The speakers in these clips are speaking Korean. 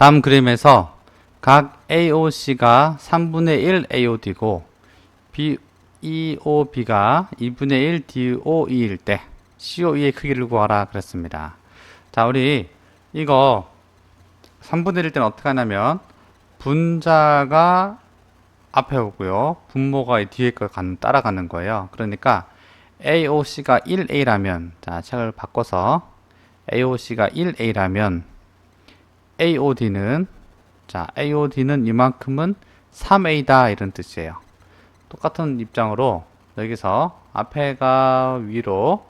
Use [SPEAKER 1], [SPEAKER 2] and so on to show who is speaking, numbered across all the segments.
[SPEAKER 1] 다음 그림에서 각 AOC가 3분의 1 AOD고 BEOB가 2분의 1 DOE일 때 COE의 크기를 구하라 그랬습니다. 자, 우리 이거 3분의 1일 때는 어떻게 하냐면 분자가 앞에 오고요. 분모가 이 뒤에 걸 간- 따라가는 거예요. 그러니까 AOC가 1A라면 자, 책을 바꿔서 AOC가 1A라면 AOD는 자, AOD는 이만큼은 3A다 이런 뜻이에요. 똑같은 입장으로 여기서 앞에가 위로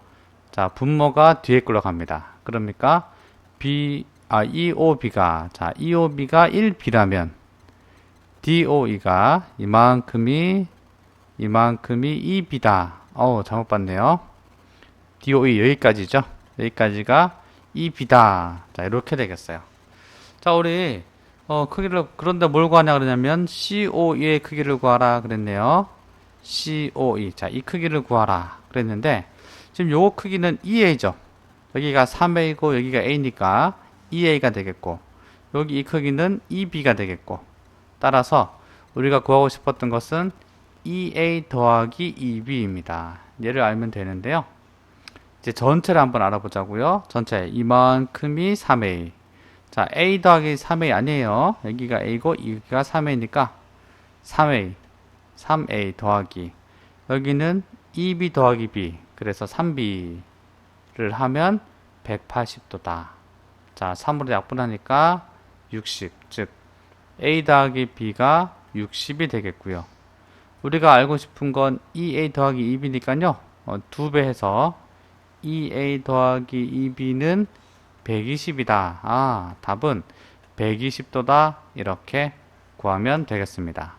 [SPEAKER 1] 자, 분모가 뒤에 걸로 갑니다. 그러니까 B 아 EOB가 자, EOB가 1B라면 DOE가 이만큼이 이만큼이 2B다. 어우, 잘못 봤네요. DOE 여기까지죠. 여기까지가 2B다. 자, 이렇게 되겠어요. 자, 우리 어, 크기를 그런데 뭘 구하냐 그러냐면 COE의 크기를 구하라 그랬네요. COE. 자, 이 크기를 구하라 그랬는데 지금 요 크기는 2A죠. 여기가 3A고 여기가 A니까 2A가 되겠고 여기 이 크기는 2B가 되겠고 따라서 우리가 구하고 싶었던 것은 2A 더하기 2B입니다. 얘를 알면 되는데요. 이제 전체를 한번 알아보자고요. 전체 이만큼이 3A. 자, A 더하기 3A 아니에요. 여기가 A고 여기가 3A니까 3A, 3A 더하기 여기는 2B 더하기 B. 그래서 3B를 하면 180도다. 자, 3으로 약분하니까 60. 즉 A 더하기 B가 60이 되겠고요. 우리가 알고 싶은 건 2A 더하기 2B니까요. 어, 2배 해서 2A 더하기 2B는 120이다. 아, 답은 120도다. 이렇게 구하면 되겠습니다.